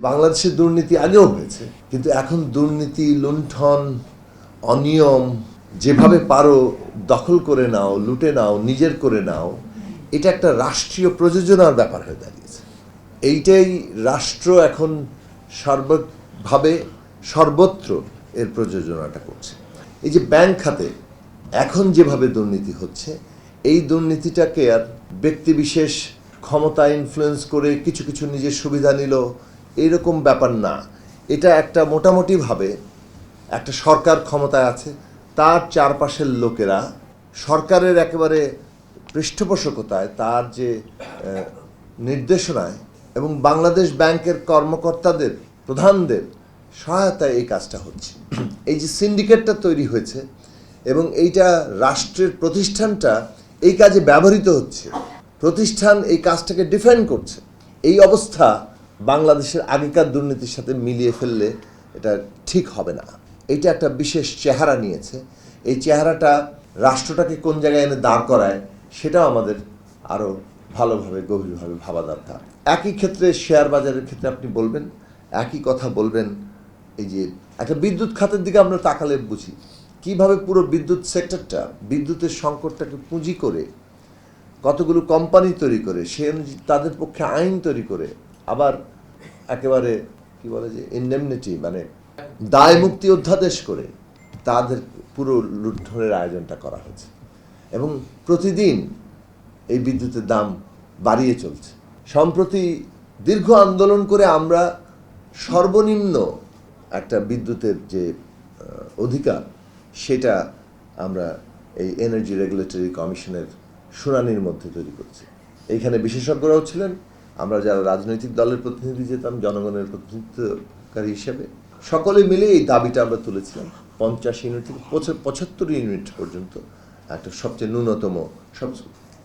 বাংলাদেশের দুর্নীতি আগেও হয়েছে, কিন্তু এখন দুর্নীতি, লুণ্ঠন, অনিয়ম, যেভাবে পারো দখল করে নাও, লুটে নাও, নিজের করে নাও, এটা একটা রাষ্ট্রীয় প্রযোজনার ব্যাপার হয়ে দাঁড়িয়েছে। এইটাই রাষ্ট্র এখন সর্বভাবে সর্বত্র এর প্রযোজনাটা করছে। এই যে ব্যাংক খাতে এখন যেভাবে দুর্নীতি হচ্ছে, এই দুর্নীতিটাকে আর ব্যক্তিবিশেষ ক্ষমতা ইনফ্লুয়েন্স করে কিছু কিছু নিজের সুবিধা নিল এইরকম ব্যাপার না। এটা একটা মোটামুটিভাবে একটা সরকার ক্ষমতায় আছে, তার চারপাশের লোকেরা সরকারের একেবারে পৃষ্ঠপোষকতায়, তার যে নির্দেশনায় এবং বাংলাদেশ ব্যাংকের কর্মকর্তাদের, প্রধানদের সহায়তায় এই কাজটা হচ্ছে। এই যে সিন্ডিকেটটা তৈরি হয়েছে এবং এইটা রাষ্ট্রের প্রতিষ্ঠানটা এই কাজে ব্যবহৃত হচ্ছে, প্রতিষ্ঠান এই কাজটাকে ডিফেন্ড করছে, এই অবস্থা বাংলাদেশের আগেকার দুর্নীতির সাথে মিলিয়ে ফেললে এটা ঠিক হবে না। এটা একটা বিশেষ চেহারা নিয়েছে। এই চেহারাটা রাষ্ট্রটাকে কোন জায়গায় এনে দাঁড় করায়, সেটাও আমাদের আরও ভালোভাবে, গভীরভাবে ভাবা দরকার। একই ক্ষেত্রে শেয়ার বাজারের ক্ষেত্রে আপনি বলবেন, একই কথা বলবেন, এই যে একটা বিদ্যুৎ খাতের দিকে আমরা তাকালে বুঝি। কীভাবে পুরো বিদ্যুৎ সেক্টরটা, বিদ্যুতের সংকটটাকে পুঁজি করে, কতগুলো কোম্পানি তৈরি করে, সে অনুযায়ী তাদের পক্ষে আইন তৈরি করে আবার একেবারে, কি বলে যে ইন্ডেমনিটি মানে দায় মুক্তি অধ্যাদেশ করে তাদের পুরো লুণ্ঠনের আয়োজনটা করা হয়েছে। এবং প্রতিদিন এই বিদ্যুতের দাম বাড়িয়ে চলছে। সম্প্রতি দীর্ঘ আন্দোলন করে আমরা সর্বনিম্ন একটা বিদ্যুতের যে অধিকার, সেটা আমরা এই এনার্জি রেগুলেটরি কমিশনের শুনানির মধ্যে তৈরি করছি। এইখানে বিশেষজ্ঞরাও ছিলেন আমরা যারা রাজনৈতিক দলের প্রতিনিধি যেতাম জনগণের প্রতিনিধিত্বকারী হিসেবে, সকলে মিলে এই দাবিটা আমরা তুলেছিলাম। পঞ্চাশ ইউনিট থেকে পঁচা- পঁচাত্তর ইউনিট পর্যন্ত একটা সবচেয়ে ন্যূনতম সব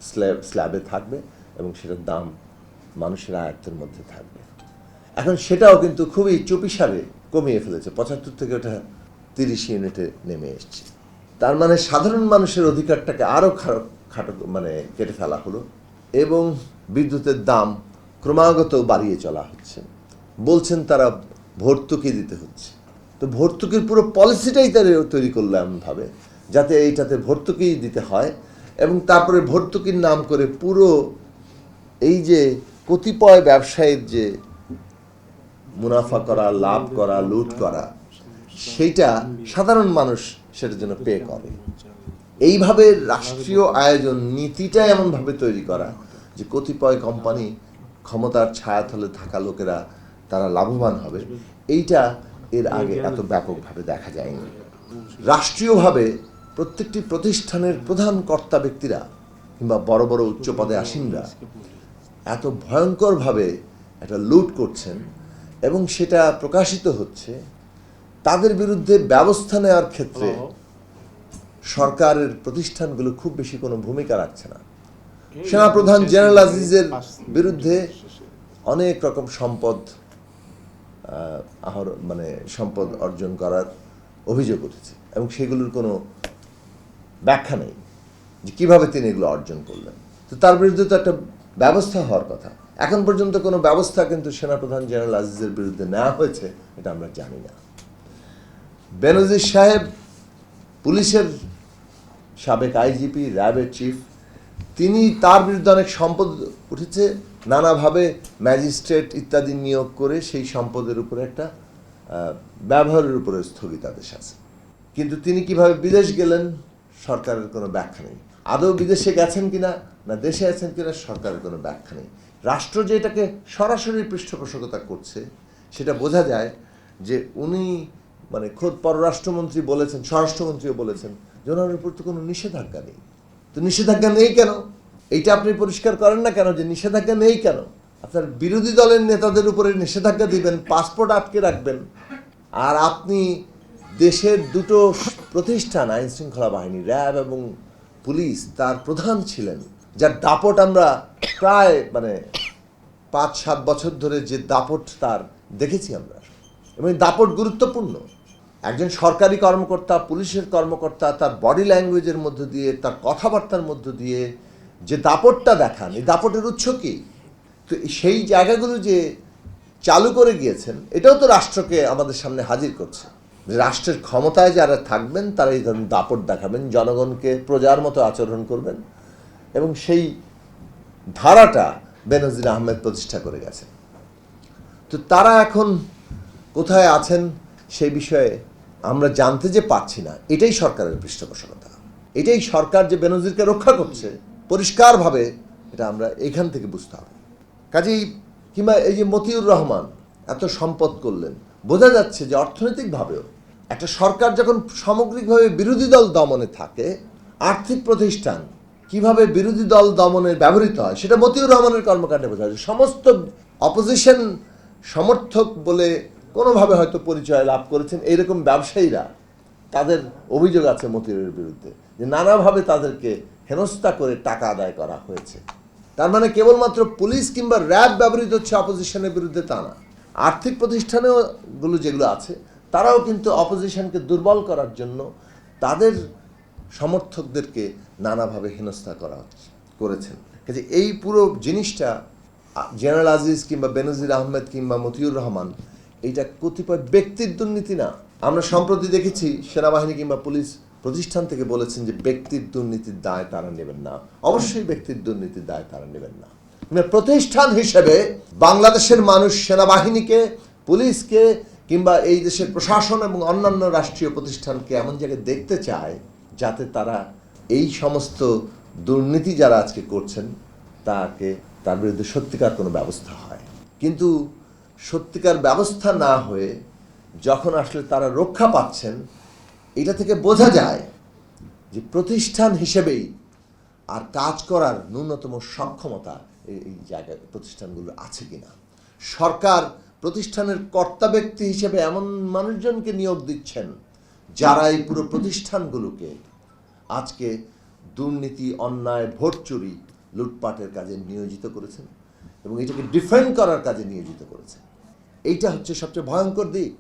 স্ল্যাব স্ল্যাবে থাকবে এবং সেটার দাম মানুষের আয়ত্তের মধ্যে থাকবে। এখন সেটাও কিন্তু খুবই চুপিসারে কমিয়ে ফেলেছে। পঁচাত্তর থেকে ওটা তিরিশ ইউনিটে নেমে এসছে। তার মানে সাধারণ মানুষের অধিকারটাকে আরও খাটো মানে কেটে ফেলা হলো এবং বিদ্যুতের দাম ক্রমাগত বাড়িয়ে চলা হচ্ছে। বলছেন তারা ভর্তুকি দিতে হচ্ছে। তো ভর্তুকির পুরো পলিসিটাই তারা তৈরি করল এমনভাবে, যাতে এইটাতে ভর্তুকি দিতে হয় এবং তারপরে ভর্তুকির নাম করে পুরো এই যে কতিপয় ব্যবসায়ীর যে মুনাফা করা, লাভ করা, লুট করা, সেইটা সাধারণ মানুষ সেটার জন্য পে করে। এইভাবে রাষ্ট্রীয় আয়োজন নীতিটা এমনভাবে তৈরি করা যে কতিপয় কোম্পানি ক্ষমতার ছায়াতলে থাকা লোকেরা তারা লাভবান হবে। এইটা এর আগে এত ব্যাপকভাবে দেখা যায়নি। রাষ্ট্রীয়ভাবে প্রত্যেকটি প্রতিষ্ঠানের প্রধান কর্তা ব্যক্তিরা কিংবা বড় বড় উচ্চ পদে আসীনরা এত ভয়ঙ্করভাবে একটা লুট করছেন এবং সেটা প্রকাশিত হচ্ছে তাদের বিরুদ্ধে ব্যবস্থা নেওয়ার ক্ষেত্রে সরকারের প্রতিষ্ঠানগুলো খুব বেশি কোনো ভূমিকা রাখছে না। সেনাপ্রধান জেনারেল আজিজের বিরুদ্ধে অনেক রকম সম্পদ আহ, আহর মানে সম্পদ অর্জন করার অভিযোগ উঠেছে এবং সেগুলোর কোনো ব্যাখ্যা নেই যে কীভাবে তিনি এগুলো অর্জন করলেন। তো তার বিরুদ্ধে তো একটা ব্যবস্থা হওয়ার কথা। এখন পর্যন্ত কোনো ব্যবস্থা কিন্তু সেনাপ্রধান জেনারেল আজিজের বিরুদ্ধে নেওয়া হয়েছে এটা আমরা জানি না। বেনজির সাহেব পুলিশের সাবেক আইজিপি র্যাবের চিফ তিনি তার বিরুদ্ধে অনেক সম্পদ উঠেছে, নানাভাবে ম্যাজিস্ট্রেট ইত্যাদি নিয়োগ করে সেই সম্পদের উপরে একটা ব্যবহারের উপরে স্থগিতাদেশ আছে। কিন্তু তিনি কীভাবে বিদেশ গেলেন, সরকারের কোনো ব্যাখ্যা নেই। আদৌ বিদেশে গেছেন কিনা, না দেশে আছেন কিনা, সরকারের কোনো ব্যাখ্যা নেই। রাষ্ট্র যে এটাকে সরাসরি পৃষ্ঠপোষকতা করছে, সেটা বোঝা যায় যে উনি মানে খোদ পররাষ্ট্রমন্ত্রী বলেছেন, স্বরাষ্ট্রমন্ত্রীও বলেছেন, যে ওনার উপর তো কোনো নিষেধাজ্ঞা নেই। তো নিষেধাজ্ঞা নেই কেন? এইটা আপনি পরিষ্কার করেন না কেন যে নিষেধাজ্ঞা নেই কেন? আপনার বিরোধী দলের নেতাদের উপরে নিষেধাজ্ঞা দিবেন পাসপোর্ট আটকে রাখবেন। আর আপনি দেশের দুটো প্রতিষ্ঠান আইন শৃঙ্খলা বাহিনী, র্যাব এবং পুলিশ, তার প্রধান ছিলেন, যার দাপট আমরা প্রায় মানে পাঁচ সাত বছর ধরে যে দাপট তার দেখেছি আমরা। এবং দাপট গুরুত্বপূর্ণ। একজন সরকারি কর্মকর্তা, পুলিশের কর্মকর্তা, তার বডি ল্যাঙ্গুয়েজের মধ্য দিয়ে, তার কথাবার্তার মধ্য দিয়ে যে দাপটটা দেখান, এই দাপটের উৎস কী? তো সেই জায়গাগুলো যে চালু করে গিয়েছেন, এটাও তো রাষ্ট্রকে আমাদের সামনে হাজির করছে। রাষ্ট্রের ক্ষমতায় যারা থাকবেন, তারা এই ধরনের দাপট দেখাবেন, জনগণকে প্রজার মতো আচরণ করবেন এবং সেই ধারাটা বেনজির আহমেদ প্রতিষ্ঠা করে গেছেন। তো তারা এখন কোথায় আছেন সেই বিষয়ে আমরা জানতে যে পারছি না, এটাই সরকারের পৃষ্ঠপোষকতা। এটাই সরকার যে বেনজিরকে রক্ষা করছে, পরিষ্কারভাবে এটা আমরা এখান থেকে বুঝতে হবে। কাজেই কিংবা এই যে মতিউর রহমান এত সম্পদ করলেন, বোঝা যাচ্ছে যে অর্থনৈতিকভাবেও একটা সরকার যখন সামগ্রিকভাবে বিরোধী দল দমনে থাকে, আর্থিক প্রতিষ্ঠান কীভাবে বিরোধী দল দমনে ব্যবহৃত হয়, সেটা মতিউর রহমানের কর্মকাণ্ডে বোঝা যায় সমস্ত অপোজিশন সমর্থক বলে কোনোভাবে হয়তো পরিচয় লাভ করেছেন। এইরকম ব্যবসায়ীরা, তাদের অভিযোগ আছে মতিউরের বিরুদ্ধে, যে নানাভাবে তাদেরকে হেনস্থা করে টাকা আদায় করা হয়েছে। তার মানে কেবলমাত্র পুলিশ কিংবা র্যাব ব্যবহৃত হচ্ছে অপোজিশনের বিরুদ্ধে তা না। আর্থিক প্রতিষ্ঠানেও গুলো যেগুলো আছে, তারাও কিন্তু অপোজিশনকে দুর্বল করার জন্য তাদের সমর্থকদেরকে নানাভাবে হেনস্থা করা করেছেন। কাজে এই পুরো জিনিসটা জেনারেল আজিজ কিংবা বেনজির আহমেদ কিংবা মতিউর রহমান এইটা কতিপয় ব্যক্তির দুর্নীতি না। আমরা সম্প্রতি দেখেছি সেনাবাহিনী কিংবা পুলিশ প্রতিষ্ঠান থেকে বলেছেন যে ব্যক্তির দুর্নীতির দায় তারা নেবেন না। অবশ্যই ব্যক্তির দুর্নীতির দায় তারা নেবেন না। প্রতিষ্ঠান হিসেবে বাংলাদেশের মানুষ সেনাবাহিনীকে, পুলিশকে কিংবা এই দেশের প্রশাসন এবং অন্যান্য রাষ্ট্রীয় প্রতিষ্ঠানকে এমন জায়গায় দেখতে চায় যাতে তারা এই সমস্ত দুর্নীতি যারা আজকে করছেন, তাকে, তার বিরুদ্ধে সত্যিকার কোনো ব্যবস্থা হয়। কিন্তু সত্যিকার ব্যবস্থা না হয়ে যখন আসলে তারা রক্ষা পাচ্ছেন, এটা থেকে বোঝা যায় যে প্রতিষ্ঠান হিসেবেই আর কাজ করার ন্যূনতম সক্ষমতা এই- জায়গায় প্রতিষ্ঠানগুলো আছে কিনা। সরকার প্রতিষ্ঠানের কর্তা ব্যক্তি হিসেবে এমন মানুষজনকে নিয়োগ দিচ্ছেন যারা এই পুরো প্রতিষ্ঠানগুলোকে আজকে দুর্নীতি, অন্যায় ভোট চুরি লুটপাটের কাজে নিয়োজিত করেছেন এবং এটাকে ডিফেন্ড করার কাজে নিয়োজিত করেছেন। এইটা হচ্ছে সবচেয়ে ভয়ঙ্কর দিক।